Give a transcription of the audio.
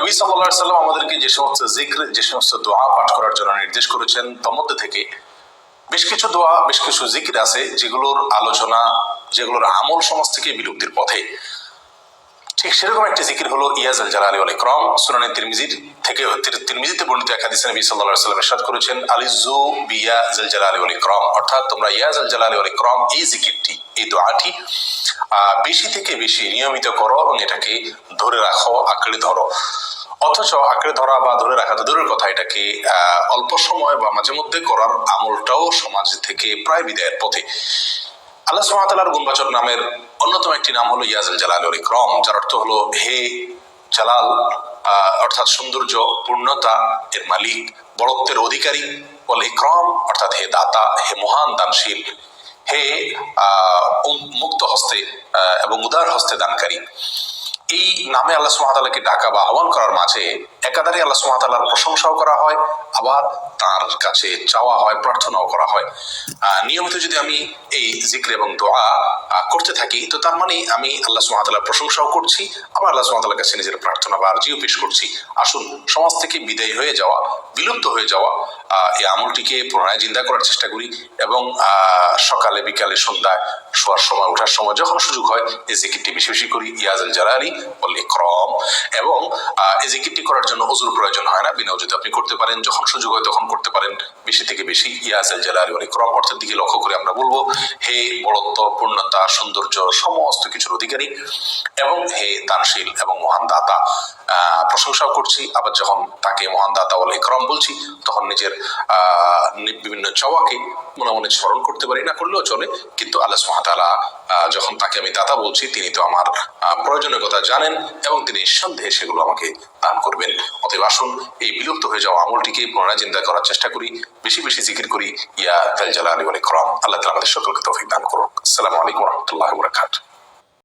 নবী সাল্লাহ সাল্লাম আমাদেরকে যে সমস্ত জিক্র, যে সমস্ত দোয়া পাঠ করার জন্য নির্দেশ করেছেন, তার মধ্যে থেকে বেশ কিছু দোয়া, বেশ কিছু জিকির আছে, যেগুলোর আলোচনা, যেগুলোর আমল সমাজ থেকে বিলুপ্তির পথে। ঠিক সেরকম একটি জিকির হলো ইয়াজ আল জালালি আল ইকরাম, সুনানি তিরমিজির থেকে তির- তিরমিজিতে বর্ণিত এক হাদিসে নবী সাল্লাল্লাহু আলাইহি ওয়াসাল্লাম ইরশাদ করেছেন আলিজু বিয়া জাল জালালি ওয়াল ইকরাম। অর্থাৎ তোমরা ইয়াজ আল জালালি ওয়াল ইকরাম এই জিকিরটি, এই দোয়াটি বেশি থেকে বেশি নিয়মিত করো এবং এটাকে ধরে রাখো, আঁকড়ে ধরো। অথচ আঁকড়ে ধরা বা ধরে রাখা তো দূরের কথা, এটাকে অল্প সময় বা মাঝে মধ্যে করার আমলটাও সমাজ থেকে প্রায় বিদায়ের পথে। আল্লাহ সুমাতালার গুণবাচক নামের অন্যতম একটি নাম হলো ইয়াজুল জালাল ওর ইকরম, যার অর্থ হলো হে জালাল অর্থাৎ সৌন্দর্য, পূর্ণতা এর মালিক, বড়ত্বের অধিকারী বলে ইকরম, অর্থাৎ হে দাতা, হে মহান দানশীল, হে মুক্ত হস্তে এবং উদার হস্তে দানকারী। এই নামে আল্লাহ সুমাতালাকে ডাকা বা আহ্বান করার মাঝে একাধারে আল্লাহ সুমাতালার প্রশংসাও করা হয়, আবার তার কাছে চাওয়া হয়, প্রার্থনাও করা হয়। নিয়মিত যদি আমি এই জিক্র এবং দোয়া করতে থাকি, তো তার মানে আমি আল্লাহ সুমাতালার প্রশংসাও করছি, আবার আল্লাহ সুমাতালার কাছে নিজের প্রার্থনা বা আর্জিও পেশ করছি। আসুন, সমাজ থেকে বিদায় হয়ে যাওয়া, বিলুপ্ত হয়ে যাওয়া এই আমলটিকে পুনরায় জিন্দা করার চেষ্টা করি এবং সকালে, বিকালে, সন্ধ্যায়, শোয়ার সময়, ওঠার সময় যখন সুযোগ হয় এই জিকিরটি বেশি বেশি করি ইয়াজুল জালালি বল ইকরম। এবং এই জিকিরটি করার জন্য অজুর প্রয়োজন হয় না, বিনা অজুতে আপনি করতে পারেন, যখন সুযোগ হয় তখন করতে পারেন, বেশি থেকে বেশি ইয়াজুল জালালি বল ইকরম। অর্থের দিকে লক্ষ্য করে আমরা বলব, হে বড়ত্ব পূর্ণতা সৌন্দর্য সমস্ত কিছুর অধিকারী এবং হে দানশীল এবং মহান দাতা। প্রশংসাও করছি। আবার যখন তাকে মহান দাতা বলে ইকরম বলছি, তখন নিজের বিভিন্ন চাওয়াকে মনে মনে স্মরণ করতে পারি। না করলেও চলে। কিন্তু আল্লাহ সুহাতালা যখন তাকে আমি দাতা বলছি, তিনি তো আমার প্রয়োজনীয় কথা জানেন এবং তিনি নিঃসন্দেহে সেগুলো আমাকে দান করবেন। অতএব আসুন, এই বিলুপ্ত হয়ে যাওয়া আমলটিকে পুনরায় চিন্তা করার চেষ্টা করি। বেশি বেশি জিকির করি। ইয়া দাল জালালি ওয়াল ইকরাম। আল্লাহ তাআলা আমাদের সকলকে তৌফিক দান করুন আসসালামু আলাইকুম রাহমাতুল্লাহি বারাকাতুহু।